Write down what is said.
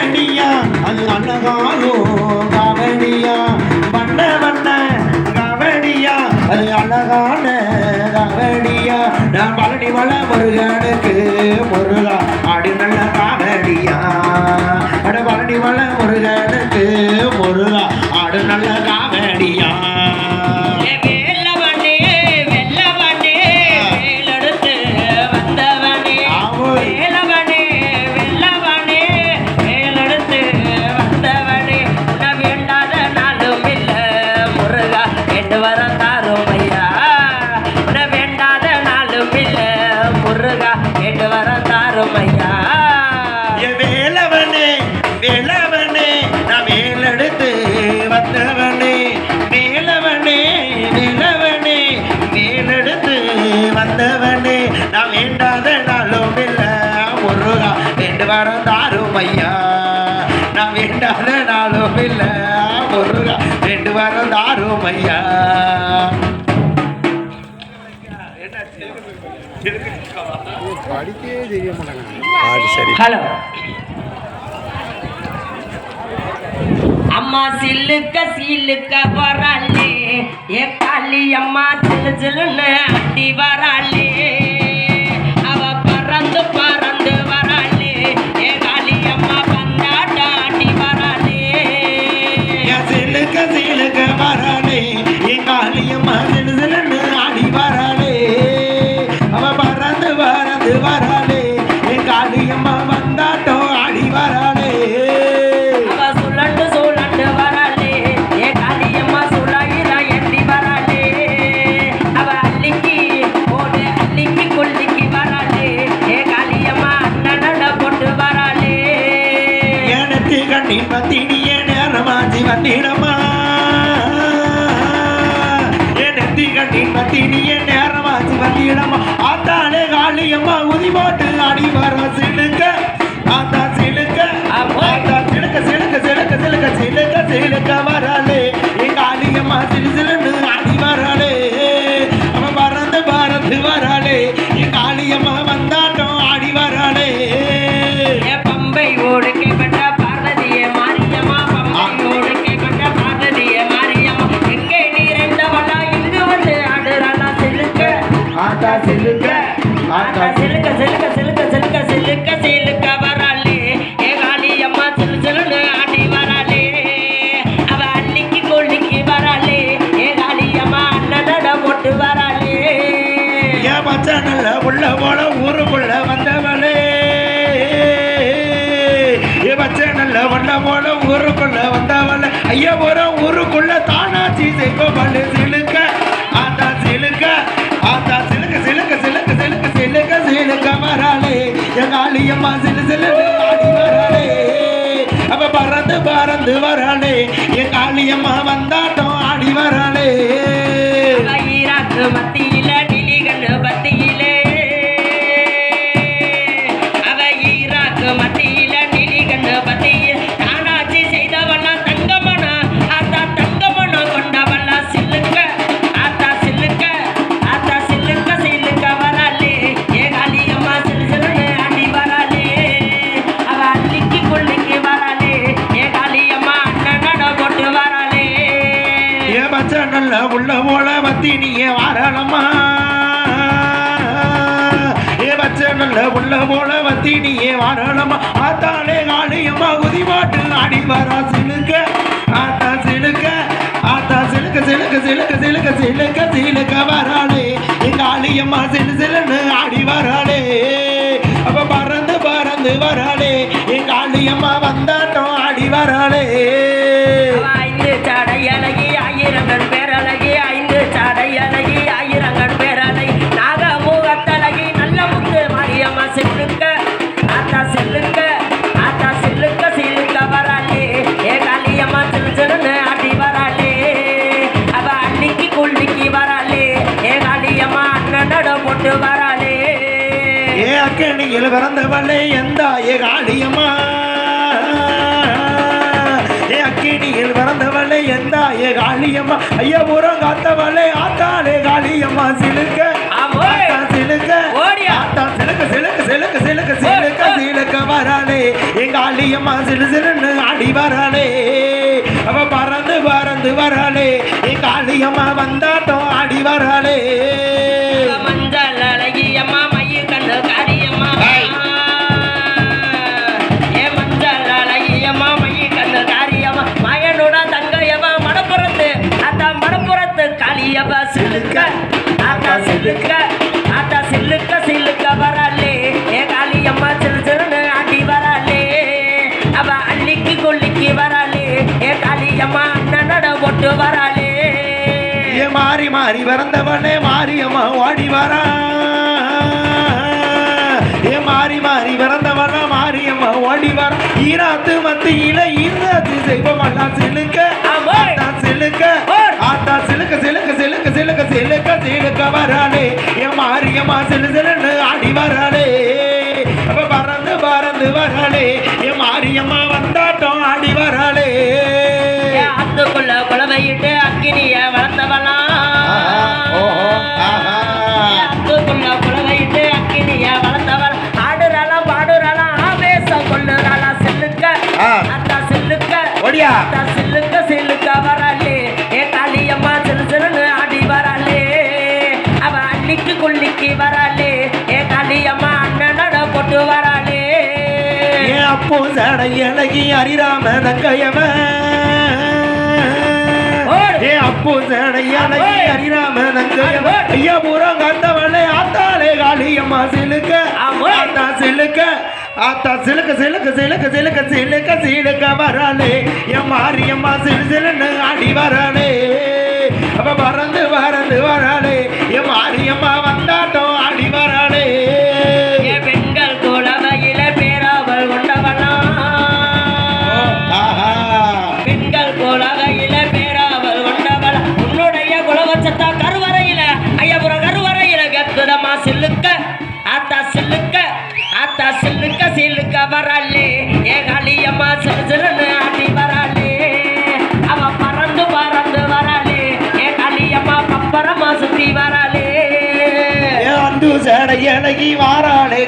காவடியா அது அழகாலோ காவடியா வண்ண வண்ண காவடியா அது அழகான காவடியா நான் பழனி மலை முருகனுக்கு ஐயா கேட்டு வர தாரும் ஐயா வேலவனே வேலவனே நான் மேலெடுத்து வந்தவனே. வேலவனே வேலவனே மேலெடுத்து வந்தவனே. நான் வேண்டாத நாளும் இல்லை முருகா வேண்டு வர தாரும் ஐயா நான் வேண்டாத நாளும் இல்லை முருகா ரெண்டு வாரம் தாரும் ஐயா படிக்கவே தெரிய மாட்டாங்க சரி ஹலோ. அம்மா சில்லுக்க சீலுக்க வராளே ஏ காளி அம்மா சிலு சிலுன்னு அட்டி வராளே பறந்து போல ஊருக்குள்ள வந்தவளே. ஏ நல்ல உள்ள போல ஊருக்குள்ள வந்தவளே. ஐயா ஒரு ஊருக்குள்ள தானாச்சி செய்பவளே சிலுக்க ஆத்தா சிலுக்க ஆத்தா சிலுக்க சிலுக்க சிலுக்க சிலுக்க சிலுக்க சிலுக்க வராளே. என் காளியம்மா சிலு சிலு ஆடி வராளே. அவ பறந்து பறந்து வராளே. என் காளியம்மா வந்தாட்டம் உள்ள போல வத்தி நீயே வாரலம்மா. ஏ பச்சை நல்ல உள்ள போல வத்தி நீயே வாரலம்மா. ஆத்தாலே காளியம்மா குதி பாட்டு ஆடி வரா சிலுக்க. ஆத்தா சிலுக்க ஆத்தா சிலுக்க சிலுக்க சிலுக்க சிலுக்க சிலுக்க சிலுக்க வராளே. என் காளியம்மா சிலு சிலுன்னு ஆடி வராளே. அப்ப பறந்து பறந்து வராளே. என் காளியம்மா வந்தாட்டம் ஆடி வராளே. ஏ அக்கணியில் பிறந்தவளே எந்த ஏ காளியம்மா ஏ அக்கினியில் பிறந்தவளே எந்த காளியம்மா ஐயா புறம் காத்தவளே ஆத்தாளே காளியம்மா சிலுக்க. சிலுக்க. ஆத்தா சிலுக்க சிலுக்க சிலுக்க சிலுக்க சிலுக்க சிலுக்க வராளே எங்க ஆளியம்மா சிலு சிலுன்னு ஆடி வராளே அவ பறந்து பறந்து வராளே எங்க ஆளியம்மா வந்தாட்டம் ஆடி வராளே காளியவ சிலுக்க ஆத்தா சிலுக்க ஆத்தா சிலுக்க சிலுக்க வராளே. ஏ காளியம்மா சிலு சிலுன்னு ஆடி வராளே. அவ அள்ளிக்கு கொல்லிக்கு வராளே. ஏ காளியம்மா அண்ணனோட ஒட்டு வராளே. ஏ மாறி மாறி வரந்தவனே மாரியம்மா ஓடி வரா. ஏ மாறி மாறி வரந்தவன மாரியம்மா ஓடி வர. ஈராத்து மத்தியில ஈராத்து செய்வமெல்லாம் சிலுக்க. ஆத்துக்குள்ள குலவையிட்டு அக்கினிய. ஏன் ஆத்துக்குள்ள குலவையிட்டு அக்கினிய வளர்த்தவள். ஆடுறாளாம் பாடுறாளாம் ஆவேசம் கொள்ளுறாளாம். செல்லுக்க. அத்தா செல்லுக்க ஓடியா. அத்தா செல்லுக்க செல்லுக்க வராளே ஏ காளியம்மா சிறு சிறுன்னு ஆடி வராளே அவ அன்னிக்கு குள்ளிக்கு வராளே ஏ காளியம்மா அண்ணனோட போட்டு வராளே அப்போ சடை இலகி அரிராம தங்கையவன். ஏ அப்போ சடை இலகி ஓடு. அரிராம தங்கையவன் ஓடு. ஐயா பூரம் கந்தவளே ஆத்தாளே காளியம்மா சிலுக்க. ஆத்தா சிலுக்க ஆத்தா சிலுக்க சிலுக்க சிலுக்க சிலுக்க சிலுக்க சிலுக்க வராளே என் மாரியம்மா சிலு சிலுன்னு ஆடி வராளே அப்ப பறந்து பறந்து வராளே என் மாரியம்மா சில்லுக்க சில்லுக்க வராளே ஏ காளியம்மா சிறு சிறுன்னு ஆடி வராளே அவ பறந்து பறந்து வராளே ஏ காளியம்மா பப்பரமா சுத்தி வராளே ஏ அண்டு சேடை இலகி வாராளே